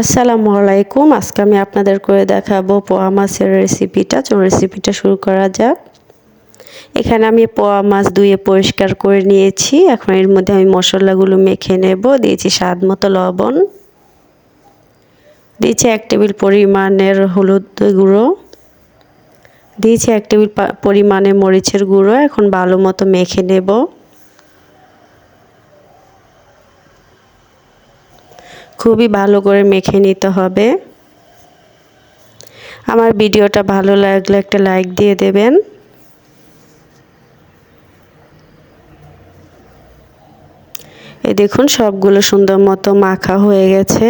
আসসালামু আলাইকুম। আজকে আমি আপনাদের করে দেখাবো পোয়া মাছের রেসিপিটা চলুন রেসিপিটা শুরু করা যাক। এখানে আমি পোয়া মাছ ধুয়ে পরিষ্কার করে নিয়েছি। এখন এর মধ্যে আমি মশলাগুলো মেখে নেব। দিয়েছি স্বাদ মতো লবণ। দিয়েছি এক টেবিল পরিমাণের হলুদ গুঁড়ো। দিয়েছি এক টেবিল পরিমাণে মরিচের গুঁড়ো। এখন ভালো মতো মেখে নেব। খুবই ভালো করে মেখে নিতে হবে। আমার ভিডিওটা ভালো লাগলে একটা লাইক দিয়ে দেবেন। এ দেখুন, সবগুলো সুন্দর মতো মাখা হয়ে গেছে।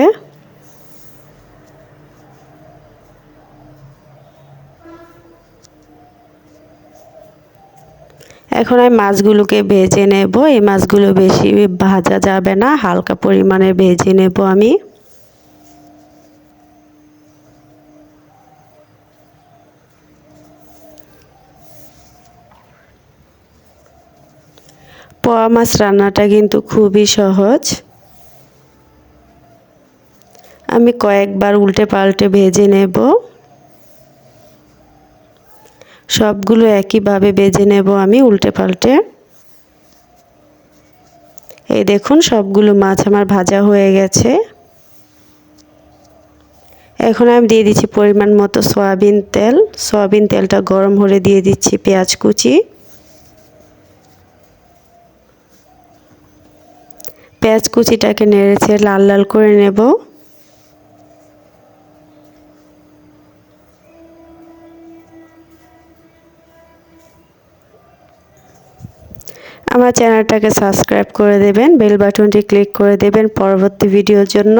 এখন আমি মাছগুলোকে ভেজে নেব। এই মাছগুলো বেশি ভাজা যাবে না, হালকা পরিমাণে ভেজে নেব আমি। পোয়া মাছ রান্নাটা কিন্তু খুবই সহজ। আমি কয়েকবার উল্টে পাল্টে ভেজে নেব। সবগুলো একইভাবে বেজে নেব আমি উল্টে পাল্টে। এই দেখুন, সবগুলো মাছ আমার ভাজা হয়ে গেছে। এখন আমি দিয়ে দিচ্ছি পরিমাণ মতো সয়াবিন তেল। সয়াবিন তেলটা গরম হলে দিয়ে দিচ্ছি পেঁয়াজ কুচি। পেঁয়াজ কুচিটাকে নেড়েছে লাল লাল করে নেব। আমার চ্যানেলটাকে সাবস্ক্রাইব করে দেবেন, বেল বাটনটি ক্লিক করে দেবেন পরবর্তী ভিডিওর জন্য।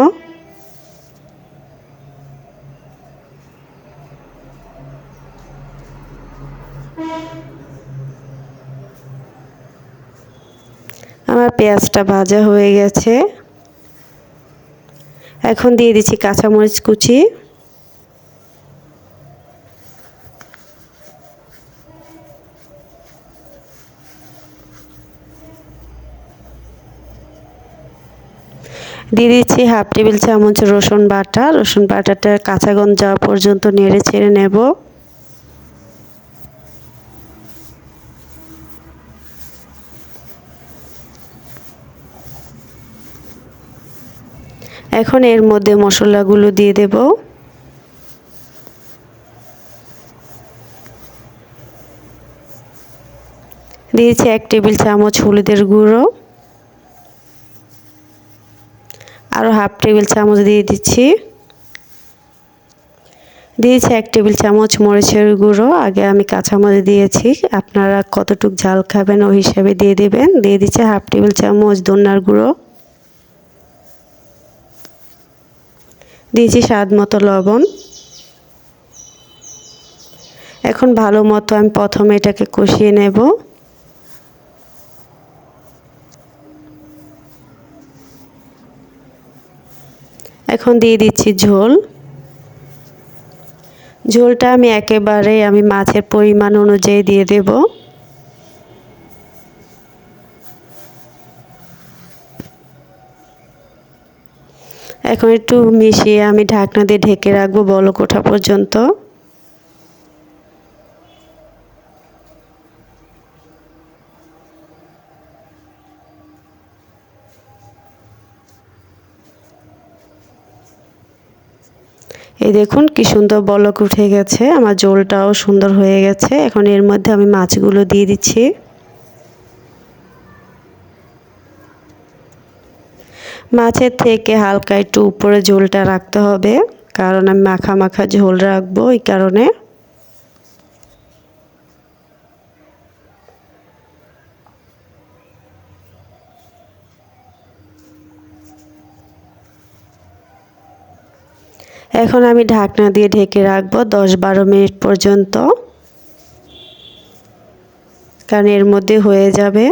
আমার পেঁয়াজটা ভাজা হয়ে গেছে। এখন দিয়ে দিচ্ছি কাঁচামরিচ কুচি। দিয়ে দিচ্ছি হাফ টেবিল চামচ রসুন বাটা। রসুন বাটাটা কাঁচা গন্ধ যাওয়া পর্যন্ত নেড়ে ছেড়ে নেব। এখন এর মধ্যে মশলাগুলো দিয়ে দেব। দিয়েছি এক টেবিল চামচ হলুদের গুঁড়ো আরও হাফ টেবিল চামচ দিয়ে দিচ্ছি। দিয়েছি এক টেবিল চামচ মরিচের গুঁড়ো। আগে আমি কাঁচামরিচ দিয়েছি। আপনারা কতটুক ঝাল খাবেন ওই হিসাবে দিয়ে দেবেন। দিয়ে দিচ্ছি হাফ টেবিল চামচ দোনার গুঁড়ো। দিয়েছি স্বাদ মতো লবণ। এখন ভালো মতো আমি প্রথমে এটাকে কষিয়ে নেব। এখন দিয়ে দিচ্ছি ঝোল। ঝোলটা আমি একেবারে আমি মাছের পরিমাণ অনুযায়ী দিয়ে দেব। এখন একটু মিশিয়ে আমি ঢাকনা দিয়ে ঢেকে রাখব বলক ওঠা পর্যন্ত। এই দেখুন কি সুন্দর বলক উঠে গেছে, আমার জোলটাও সুন্দর হয়ে গেছে। এখন এর মধ্যে আমি মাছগুলো দিয়ে দিচ্ছি। মাছের থেকে হালকা একটু উপরে ঝোলটা রাখতে হবে, কারণ আমি মাখা মাখা ঝোল রাখব এই কারণে। এখন আমি ঢাকনা দিয়ে ঢেকে রাখব দশ বারো মিনিট পর্যন্ত। কারণ এর মধ্যে হয়ে যাবে।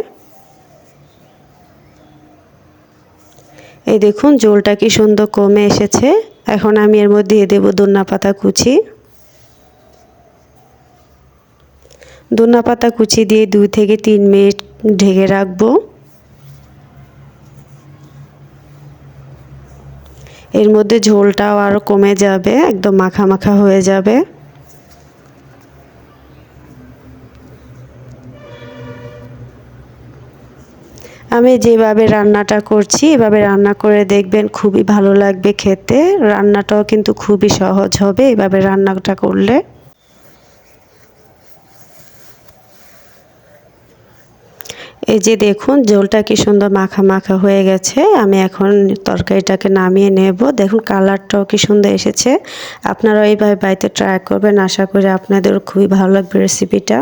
এই দেখুন, জোলটা কি সুন্দর কমে এসেছে। এখন আমি এর মধ্যে দিয়ে দেবো ধন্যা পাতা কুচি। ধন্যা পাতা কুচি দিয়ে দুই থেকে তিন মিনিট ঢেকে রাখব। এর মধ্যে ঝোলটাও আরও কমে যাবে, একদম মাখা মাখা হয়ে যাবে। আমি যেভাবে রান্নাটা করছি, এভাবে রান্না করে দেখবেন খুবই ভালো লাগবে খেতে। রান্নাটাও কিন্তু খুবই সহজ হবে, এভাবে রান্নাটা করলে। এই যে দেখুন ঝোলটা কি সুন্দর মাখা মাখা হয়ে গেছে। আমি এখন তরকারিটাকে নামিয়ে নেব। দেখুন, কালারটাও কি সুন্দর এসেছে। আপনারা এইভাবে বাড়িতে ট্রাই করবেন। আশা করি আপনাদের খুবই ভালো লাগবে রেসিপিটা